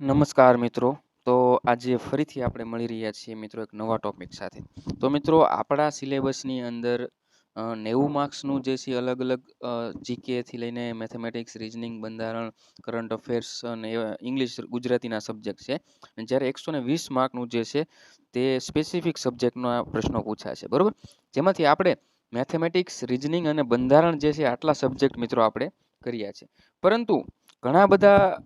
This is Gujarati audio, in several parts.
નમસ્કાર મિત્રો. તો આજે ફરીથી આપણે મળી રહ્યા છીએ મિત્રો એક નવા ટોપિક સાથે. તો મિત્રો આપણા સિલેબસની અંદર નેવું માર્ક્સનું જે છે અલગ અલગ જીકેથી લઈને મેથેમેટિક્સ રિઝનિંગ બંધારણ કરંટ અફેર્સ અને ઇંગ્લિશ ગુજરાતીના સબ્જેક્ટ છે. જ્યારે એકસો ને વીસ માર્કનું જે છે તે સ્પેસિફિક સબ્જેક્ટના પ્રશ્નો પૂછાય છે. બરાબર? જેમાંથી આપણે મેથેમેટિક્સ રિઝનિંગ અને બંધારણ જે છે આટલા સબ્જેક્ટ મિત્રો આપણે કર્યા છે. પરંતુ ઘણા બધા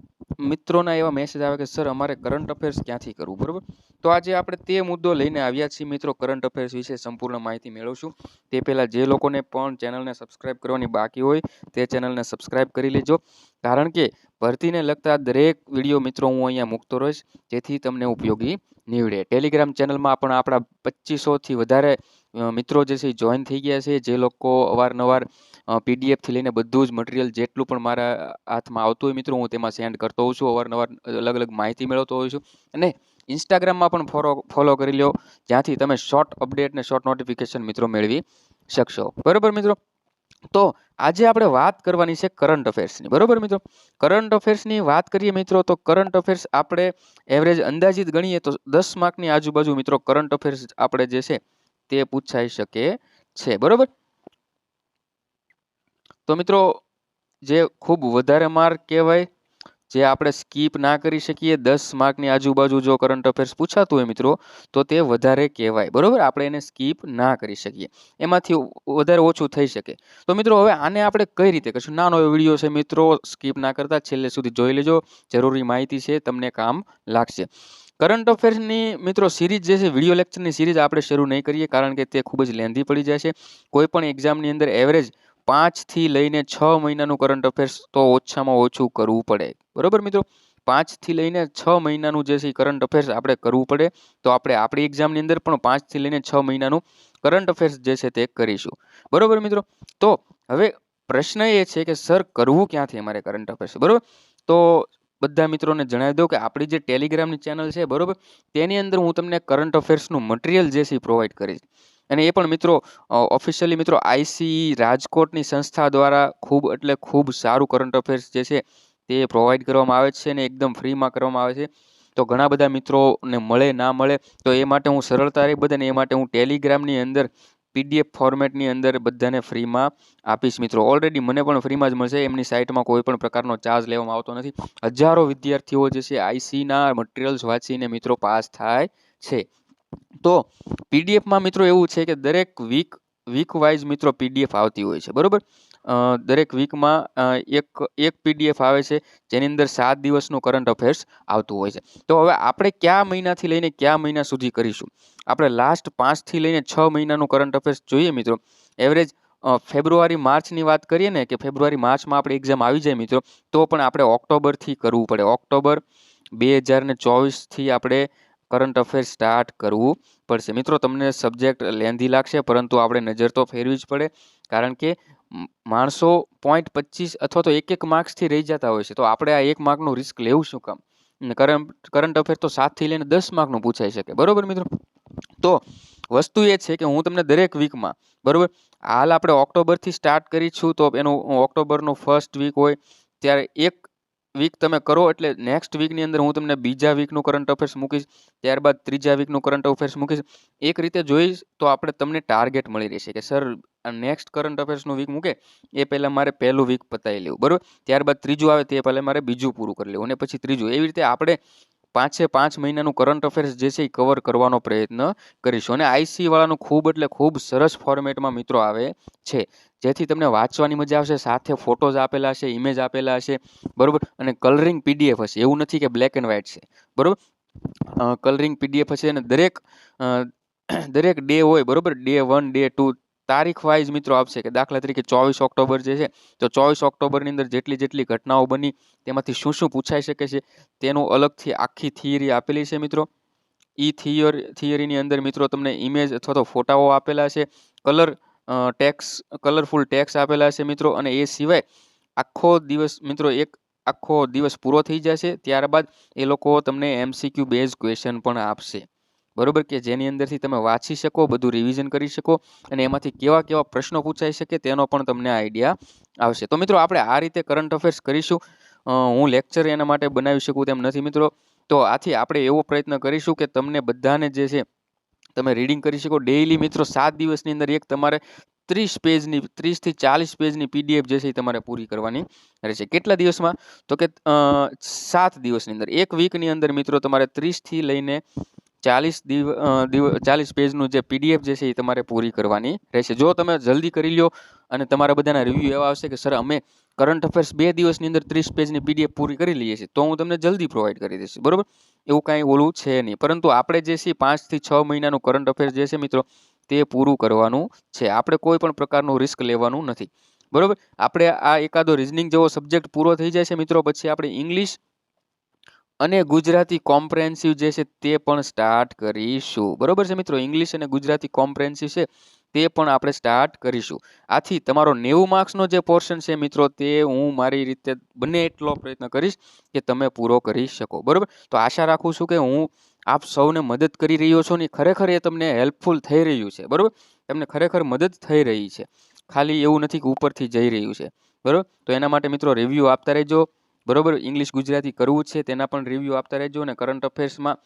મિત્રોના એવા મેસેજ આવે કે સર અમારે કરંટ અફેર્સ ક્યાંથી કરવું? બરાબર? તો આજે આપણે તે મુદ્દો લઈને આવ્યા છીએ મિત્રો કરંટ અફેર્સ વિશે સંપૂર્ણ માહિતી મેળવશું. તે પહેલાં જે લોકોને પણ ચેનલને સબસ્ક્રાઇબ કરવાની બાકી હોય, તે ચેનલને સબસ્ક્રાઇબ કરી લેજો. કારણ કે ભરતીને લગતા દરેક વીડિયો મિત્રો હું અહીંયા મૂકતો રહીશ, જેથી તમને ઉપયોગી નીવડે. ટેલિગ્રામ ચેનલમાં પણ આપણા પચીસોથી વધારે મિત્રો જે છે જોઈન થઈ ગયા છે, જે લોકો અવારનવાર પીડીએફથી લઈને બધું જ મટીરિયલ જેટલું પણ મારા હાથમાં આવતું હોય મિત્રો, હું તેમાં સેન્ડ કરતો હોઉં છું, અવારનવાર અલગ અલગ માહિતી મેળવતો હોઉં છું. અને ઇન્સ્ટાગ્રામમાં પણ ફોલો ફોલો કરી લો જ્યાંથી તમે શોર્ટ અપડેટ ને શોર્ટ નોટિફિકેશન મિત્રો મેળવી શકશો. બરાબર મિત્રો? તો આજે આપણે વાત કરવાની છે કરંટ અફેર્સની બરાબર મિત્રો? કરંટ અફેર્સની વાત કરીએ મિત્રો, તો કરંટ અફેર્સ આપણે એવરેજ અંદાજિત ગણીએ તો દસ માર્કની આજુબાજુ મિત્રો કરંટ અફેર્સ આપણે જે છે તે પૂછાઈ શકે છે. બરાબર? તો મિત્રો, જે ખૂબ વધારે માર્ક કહેવાય, જે આપણે સ્કીપ ના કરી શકીએ, દસ માર્કની આજુબાજુ જો કરંટ અફેર્સ પૂછાતું હોય મિત્રો, તો તે વધારે કહેવાય. બરાબર? આપણે એને સ્કીપ ના કરી શકીએ. એમાંથી વધારે ઓછું થઈ શકે. તો મિત્રો, હવે આને આપણે કઈ રીતે કરશું? નાનો વીડિયો છે મિત્રો સ્કીપ ના કરતા છેલ્લે સુધી જોઈ લેજો. જરૂરી માહિતી છે, તમને કામ લાગશે. કરંટ અફેર્સની મિત્રો સિરીઝ જે છે વીડિયો લેક્ચરની સિરીઝ આપણે શરૂ નહીં કરીએ, કારણ કે તે ખૂબ જ લેન્ધી પડી જાય છે કોઈ પણ એક્ઝામની અંદર એવરેજ પાંચથી લઈને છ મહિનાનું કરંટ અફેર્સ તો ઓછામાં ઓછું કરવું પડે. બરાબર મિત્રો? પાંચથી લઈને છ મહિનાનું જે છે કરંટ અફેર્સ આપણે કરવું પડે, તો આપણે આપણી એક્ઝામની અંદર પણ પાંચથી લઈને છ મહિનાનું કરંટ અફેર્સ જે છે તે કરીશું. બરાબર મિત્રો? તો હવે પ્રશ્ન એ છે કે સર કરવું ક્યાંથી અમારે કરંટ અફેર્સ બરાબર? તો બધા મિત્રોને જણાવી દઉં કે આપણી જે ટેલિગ્રામની ચેનલ છે, બરાબર? તેની અંદર હું તમને કરંટ અફેર્સનું મટીરિયલ જે છે પ્રોવાઈડ કરીશ. અને એ પણ મિત્રો ઓફિશિયલી મિત્રો આઈસી રાજકોટની સંસ્થા દ્વારા ખૂબ એટલે ખૂબ સારું કરંટ અફેર્સ જે છે તે પ્રોવાઈડ કરવામાં આવે છે અને એકદમ ફ્રીમાં કરવામાં આવે છે. તો ઘણા બધા મિત્રોને મળે, ના મળે, તો એ માટે હું સરળતા રહી બધાને, એ માટે હું ટેલિગ્રામની અંદર પીડીએફ ફોર્મેટની અંદર બધાને ફ્રીમાં આપીશ મિત્રો. ઓલરેડી મને પણ ફ્રીમાં જ મળશે, એમની સાઇટમાં કોઈ પણ પ્રકારનો ચાર્જ લેવામાં આવતો નથી. હજારો વિદ્યાર્થીઓ જે છે આઈસીના મટીરિયલ્સ વાંચીને મિત્રો પાસ થાય છે. તો પીડીએફમાં મિત્રો એવું છે કે દરેક વીક વીક વાઇઝ મિત્રો પીડીએફ આવતી હોય છે, બરાબર? દરેક વીકમાં એક એક પીડીએફ આવે છે, જેની અંદર સાત દિવસનું કરંટ અફેર્સ આવતું હોય છે. તો હવે આપણે કયા મહિનાથી લઈને કયા મહિના સુધી કરીશું? આપણે લાસ્ટ પાંચથી લઈને છ મહિનાનું કરંટ અફેર્સ જોઈએ મિત્રો. એવરેજ ફેબ્રુઆરી માર્ચની વાત કરીએ ને કે ફેબ્રુઆરી માર્ચમાં આપણે એક્ઝામ આવી જાય મિત્રો, તો પણ આપણે ઓક્ટોબરથી કરવું પડે. ઓક્ટોબર બે હજાર ને ચોવીસથી આપણે કરંટ અફેર સ્ટાર્ટ કરવું પડશે. મિત્રો, તમને સબ્જેક્ટ લેન્ધી લાગશે, પરંતુ આપણે નજર તો ફેરવી જ પડે, કારણ કે માણસો પોઈન્ટ પચીસ અથવા તો એક એક માર્ક્સથી રહી જતા હોય છે. તો આપણે આ એક માર્કનું રિસ્ક લેવું શું કામ? કરંટ કરંટ અફેર તો સાતથી લઈને દસ માર્કનું પૂછાઈ શકે. બરાબર મિત્રો? તો વસ્તુ એ છે કે હું તમને દરેક વીકમાં બરાબર? હાલ આપણે ઓક્ટોબરથી સ્ટાર્ટ કરી છું તો એનું, ઓક્ટોબરનું ફર્સ્ટ વીક હોય, ત્યારે એક વીક તમે કરો એટલે નેક્સ્ટ વીકની અંદર હું તમને બીજા વીકનું કરંટ અફેર્સ મૂકીશ, ત્યારબાદ ત્રીજા વીકનું કરંટ અફેર્સ મૂકીશ. એક રીતે જોઈશ તો આપણે તમને ટાર્ગેટ મળી રહેશે કે, સર નેક્સ્ટ કરંટ અફેર્સનું વીક મૂકે, એ પહેલાં મારે પહેલું વીક પતાવી લેવું. બરાબર? ત્યારબાદ ત્રીજું આવે, તે પહેલાં મારે બીજું પૂરું કરી લેવું. અને પછી ત્રીજું, એવી રીતે આપણે પાંચે પાંચ મહિનાનું કરંટ અફેર્સ જે છે એ કવર કરવાનો પ્રયત્ન કરીશું. અને આઈસી વાળાનું ખૂબ એટલે ખૂબ સરસ ફોર્મેટમાં મિત્રો આવે છે. જેથી તમને વાંચવાની મજા આવશે, સાથે ફોટોઝ આપેલા હશે ઇમેજ આપેલા હશે, બરાબર? અને કલરિંગ પીડીએફ હશે. એવું નથી કે બ્લેક એન્ડ વ્હાઇટ છે. બરાબર? કલરિંગ પીડીએફ હશે અને દરેક દરેક ડે હોય, બરાબર? ડે વન ડે ટુ તારીખ વાઇઝ મિત્રો આપશે કે દાખલા તરીકે ચોવીસ ઓક્ટોબર જે છે, તો ચોવીસ ઓક્ટોબરની અંદર જેટલી જેટલી ઘટનાઓ બની, તેમાંથી શું શું પૂછાઈ શકે છે, તેનું અલગથી આખી થિયરી આપેલી છે મિત્રો. ઈ થિયર થિયરીની અંદર મિત્રો તમને ઇમેજ અથવા તો ફોટાઓ આપેલા છે કલર ટેક્સ કલરફુલ ટેક્સ આપેલા છે મિત્રો, અને એ સિવાય આખો દિવસ મિત્રો એક આખો દિવસ પૂરો થઈ જશે, ત્યારબાદ એ લોકો તમને એમસીક્યુ બેઝ ક્વેશ્ચન પણ આપશે. બરોબર કે જેની અંદરથી તમે વાંચી શકો, બધું રિવિઝન કરી શકો અને એમાંથી કેવા કેવા પ્રશ્નો પૂછાઈ શકે તેનો પણ તમને આઈડિયા આવશે. તો મિત્રો, આપણે આ રીતે કરંટ અફેર્સ કરીશું. હું લેક્ચર એના માટે બનાવી શકું તેમ નથી મિત્રો. તો આથી આપણે એવો પ્રયત્ન કરીશું કે તમને બધાને જે છે, તમે રીડિંગ કરી શકો. ડેઇલી મિત્રો, સાત દિવસની અંદર એક તમારે ત્રીસ પેજની ત્રીસથી ચાલીસ પેજની પીડીએફ જે છે એ તમારે પૂરી કરવાની રહેશે. કેટલા દિવસમાં? તો કે સાત દિવસની અંદર. એક વીકની અંદર મિત્રો, તમારે ત્રીસથી લઈને ચાલીસ દિવ ચાલીસ પેજનું જે પીડીએફ જે છે એ તમારે પૂરી કરવાની રહેશે. જો તમે જલ્દી કરી લો અને તમારા બધાના રિવ્યૂ એવા આવશે કે, સર, અમે કરંટ અફેર્સ બે દિવસની અંદર ત્રીસ પેજની પીડીએફ પૂરી કરી લઈએ છીએ, તો હું તમને જલ્દી પ્રોવાઈડ કરી દઈશ. બરોબર? એવું કાંઈ ઓલું છે નહીં. પરંતુ આપણે જે છે પાંચથી છ મહિનાનું કરંટ અફેર્સ જે છે મિત્રો, તે પૂરું કરવાનું છે. આપણે કોઈ પણ પ્રકારનું રિસ્ક લેવાનું નથી. બરાબર? આપણે આ એકાદો રિઝનિંગ જેવો સબ્જેક્ટ પૂરો થઈ જાય છે મિત્રો, પછી આપણે ઇંગ્લિશ અને ગુજરાતી કોમ્પ્રેહેન્સિવ જે છે તે પણ સ્ટાર્ટ કરીશું. બરોબર છે મિત્રો? ઇંગ્લિશ અને ગુજરાતી કોમ્પ્રેહેન્સિવ છે તે પણ આપણે સ્ટાર્ટ કરીશું. આથી તમારો નેવું માર્ક્સનો જે પોર્શન છે મિત્રો તે હું મારી રીતે બને એટલો પ્રયત્ન કરીશ કે તમે પૂરો કરી શકો. બરાબર? તો આશા રાખું છું કે હું આપ સૌને મદદ કરી રહ્યો છું ને ખરેખર એ તમને હેલ્પફુલ થઈ રહ્યું છે. બરાબર? તમને ખરેખર મદદ થઈ રહી છે. ખાલી એવું નથી કે ઉપરથી જઈ રહ્યું છે. બરાબર? તો એના માટે મિત્રો રિવ્યૂ આપતા રહેજો. બરોબર? ઇંગ્લિશ ગુજરાતી કરવું છે, તેના પણ રિવ્યૂ આપતા રહેજો અને કરંટ અફેર્સમાં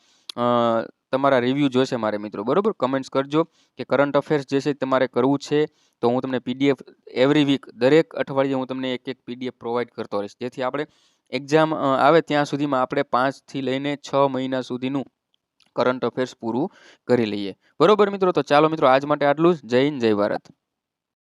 તમારા રિવ્યૂ જોશે મારે મિત્રો, બરોબર? કમેન્ટ્સ કરજો કે કરંટ અફેર્સ જે છે તમારે કરવું છે, તો હું તમને પીડીએફ એવરી વીક દરેક અઠવાડિયે હું તમને એક એક પીડીએફ પ્રોવાઈડ કરતો રહીશ. જેથી આપણે એક્ઝામ આવે ત્યાં સુધીમાં આપણે પાંચથી લઈને છ મહિના સુધીનું કરંટ અફેર્સ પૂરું કરી લઈએ. બરોબર મિત્રો? તો ચાલો મિત્રો, આજ માટે આટલું જ. જય હિન્દ, જય ભારત.